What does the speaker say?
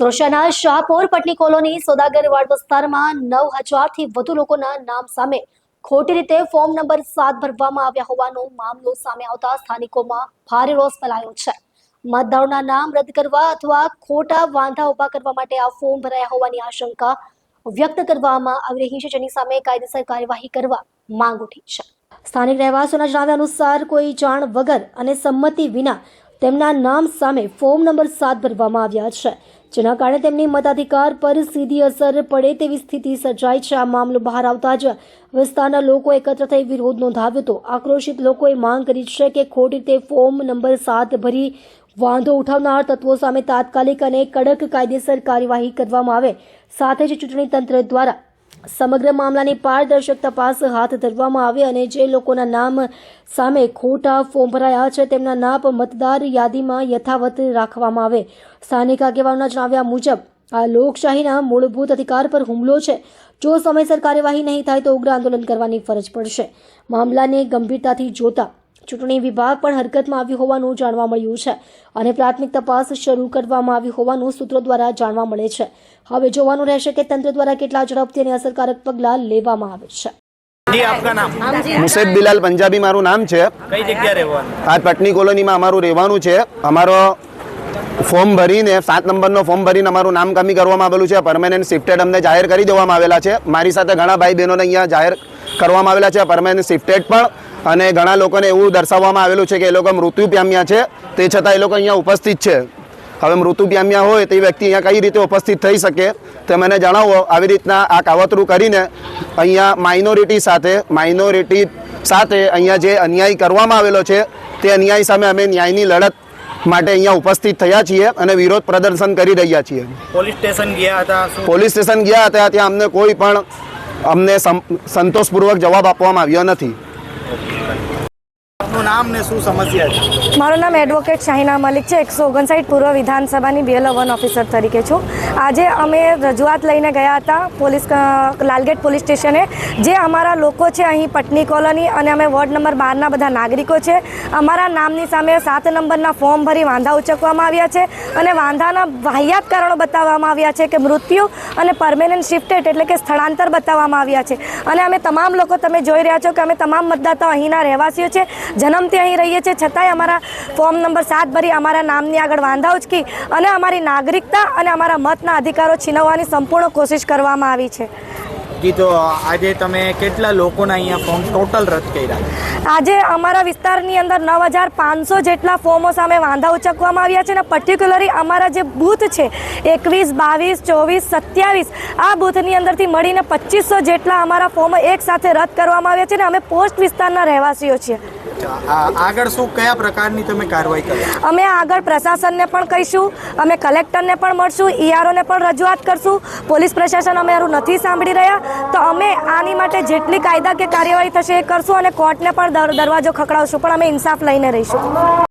સુરક્ષાના શાહપોર પટની કોલોની સોદાગર વાડ વિસ્તારમાં નવ હજારથી વધુ લોકોના નામ સામે ખોટી રીતે ફોર્મ નંબર સાત ભરવામાં આવ્યા હોવાનો મામલો સામે આવતા સ્થાનિકોમાં ભારે રોષ ફેલાયો છે. મતદારોના નામ રદ કરવા અથવા ખોટા વાંધા ઊભા કરવા માટે આ ફોર્મ ભરાયા હોવાની આશંકા વ્યક્ત કરવામાં આવી રહી છે, જેની સામે કાયદેસર કાર્યવાહી કરવા માંગ ઉઠી છે. સ્થાનિક રહેવાસીઓના જણાવ્યા અનુસાર કોઈ જાણ વગર અને સંમતિ વિના તેમના નામ સામે ફોર્મ નંબર સાત ભરવામાં આવ્યા છે. જેના કારણે તેમની મતાધિકાર પર સીધી અસર પડે તેવી સ્થિતિ સર્જાઈ છે. આ મામલો બહાર આવતા જ વિસ્તારના લોકો એકત્ર થઈ વિરોધ નોંધાવ્યો હતો. આક્રોશિત લોકોએ માંગ કરી છે કે ખોટી રીતે ફોર્મ નંબર સાત ભરી વાંધો ઉઠાવનાર તત્વો સામે તાત્કાલિક અને કડક કાયદેસર કાર્યવાહી કરવામાં આવે. સાથે જ ચૂંટણી તંત્ર દ્વારા સમગ્ર મામલાની પારદર્શક તપાસ હાથ ધરવામાં આવે અને જે લોકોના નામ સામે ખોટા ફોર્મ ભરાયા છે, તેમના નામ મતદાર યાદીમાં યથાવત રાખવામાં આવે. સ્થાનિક આગેવાનોના જણાવ્યા મુજબ, આ લોકશાહીના મૂળભૂત અધિકાર પર હુમલો છે. જો સમયસર કાર્યવાહી નહીં થાય તો ઉગ્ર આંદોલન કરવાની ફરજ પડશે. મામલાને ગંભીરતાથી જોતા ચૂંટણી વિભાગ પણ હરકતમાં આવ્યું હોવાનું જાણવા મળ્યું છે અને પ્રાથમિક તપાસ શરૂ કરવામાં આવી હોવાનું સૂત્રો દ્વારા જાણવા મળે છે. હવે જોવાનું રહેશે કે તંત્ર દ્વારા કેટલા ઝડપથી અને અસરકારક પગલાં લેવામાં આવે છે. જી મુસેદ બિલાલ પંજાબી મારું નામ છે. કઈ જગ્યા રહેવાનું? આ પટની કોલોનીમાં અમારું રહેવાનું છે. અમારો ફોર્મ ભરીને સાત નંબરનો ફોર્મ ભરીને અમારું નામ કમી કરવામાં આવેલું છે. પરમેનન્ટ શિફ્ટેડ અમને જાહેર કરી દેવામાં આવેલા છે. મારી સાથે ઘણા ભાઈ બહેનોને અહીંયા જાહેર કરવામાં આવેલા છે. પરમેનન્ટ શિફ્ટેડ પણ અને ઘણા લોકોને એવું દર્શાવવામાં આવેલું છે કે એ લોકો મૃત્યુ પામ્યા છે. તે છતાં એ લોકો અહીંયા ઉપસ્થિત છે. હવે મૃત્યુ પામ્યા હોય તે વ્યક્તિ અહીંયા કઈ રીતે ઉપસ્થિત થઈ શકે તે મને જણાવો. આવી રીતના આ કાવતરું કરીને અહીંયા માઇનોરિટી સાથે માઇનોરિટી સાથે અહીંયા જે અન્યાય કરવામાં આવેલો છે તે અન્યાય સામે અમે ન્યાયની લડત માટે અહીંયા ઉપસ્થિત થયા છીએ અને વિરોધ પ્રદર્શન કરી રહ્યા છીએ. પોલીસ સ્ટેશન ગયા હતા પોલીસ સ્ટેશન ગયા હતા ત્યાં અમને કોઈ પણ અમને સંતોષપૂર્વક જવાબ આપવામાં આવ્યો નથી. નામ ને શું સમસ્યા છે? મારું નામ એડવોકેટ શાહિના મલિક છે. એકસો ઓગણસાઠ પૂર્વ વિધાનસભાની બીએલઓ વન ઓફિસર તરીકે છું. આજે અમે રજૂઆત લઈને ગયા હતા પોલીસ લાલગેટ પોલીસ સ્ટેશને. જે અમારા લોકો છે અહીં પટની કોલોની અને અમે વોર્ડ નંબર બારના બધા નાગરિકો છે. અમારા નામની સામે સાત નંબરના ફોર્મ ભરી વાંધા ઉચકવામાં આવ્યા છે અને વાંધાના વાહિયાત કારણો બતાવવામાં આવ્યા છે કે મૃત્યુ અને પરમેનન્ટ શિફ્ટેડ એટલે કે સ્થળાંતર બતાવવામાં આવ્યા છે. અને અમે તમામ લોકો તમે જોઈ રહ્યા છો કે અમે તમામ મતદાતાઓ અહીંના રહેવાસીઓ છે. જન્મથી અહીં રહીએ છીએ. છતાંય અમારા ફોર્મ નંબર સાત ભરી અમારા નામની આગળ વાંધા ઉચકી અને અમારી નાગરિકતા અને અમારા મતના અધિકારો છીનવવાની સંપૂર્ણ કોશિશ કરવામાં આવી છે. જી તો આજે તમે કેટલા લોકોના અહીંયા ફોર્મ ટોટલ રદ કર્યા? આજે અમારા વિસ્તારની અંદર નવ હજાર પાંચસો જેટલા ફોર્મો સામે વાંધા ઉચકવામાં આવ્યા છે અને પર્ટિક્યુલરી અમારા જે બૂથ છે એકવીસ બાવીસ ચોવીસ સત્યાવીસ આ બૂથની અંદરથી મળીને પચીસો જેટલા અમારા ફોર્મો એક સાથે રદ કરવામાં આવ્યા છે અને અમે પોસ્ટ વિસ્તારના રહેવાસીઓ છીએ. અમે આગળ પ્રશાસનને પણ કહીશું, અમે કલેક્ટરને પણ મળશું, ઈઆરઓને પણ રજૂઆત કરશું. પોલીસ પ્રશાસન અમારું નથી સાંભળી રહ્યા. તો અમે આની માટે જેટલી કાયદા કે કાર્યવાહી થશે એ કરશું અને કોર્ટને પણ દરવાજો ખખડાવશું, પણ અમે ઇન્સાફ લઈને રહીશું.